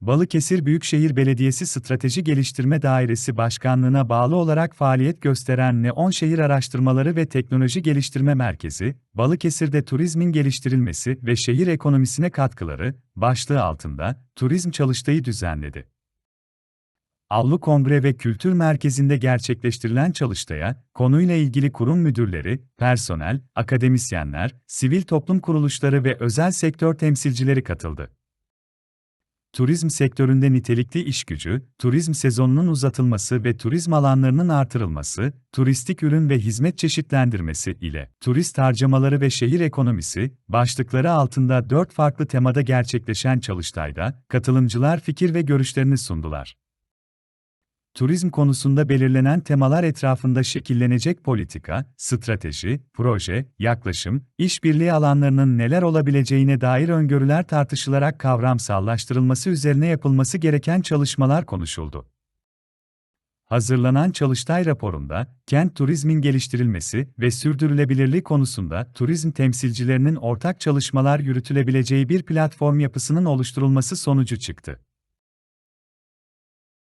Balıkesir Büyükşehir Belediyesi Strateji Geliştirme Dairesi Başkanlığı'na bağlı olarak faaliyet gösteren Neon Şehir Araştırmaları ve Teknoloji Geliştirme Merkezi, Balıkesir'de turizmin geliştirilmesi ve şehir ekonomisine katkıları başlığı altında turizm çalıştayı düzenledi. Avlu Kongre ve Kültür Merkezi'nde gerçekleştirilen çalıştaya, konuyla ilgili kurum müdürleri, personel, akademisyenler, sivil toplum kuruluşları ve özel sektör temsilcileri katıldı. Turizm sektöründe nitelikli iş gücü, turizm sezonunun uzatılması ve turizm alanlarının artırılması, turistik ürün ve hizmet çeşitlendirmesi ile turist harcamaları ve şehir ekonomisi başlıkları altında dört farklı temada gerçekleşen çalıştayda katılımcılar fikir ve görüşlerini sundular turizm konusunda belirlenen temalar etrafında şekillenecek politika, strateji, proje, yaklaşım, işbirliği alanlarının neler olabileceğine dair öngörüler tartışılarak kavramsallaştırılması üzerine yapılması gereken çalışmalar konuşuldu. Hazırlanan Çalıştay raporunda, kent turizmin geliştirilmesi ve sürdürülebilirliği konusunda turizm temsilcilerinin ortak çalışmalar yürütülebileceği bir platform yapısının oluşturulması sonucu çıktı.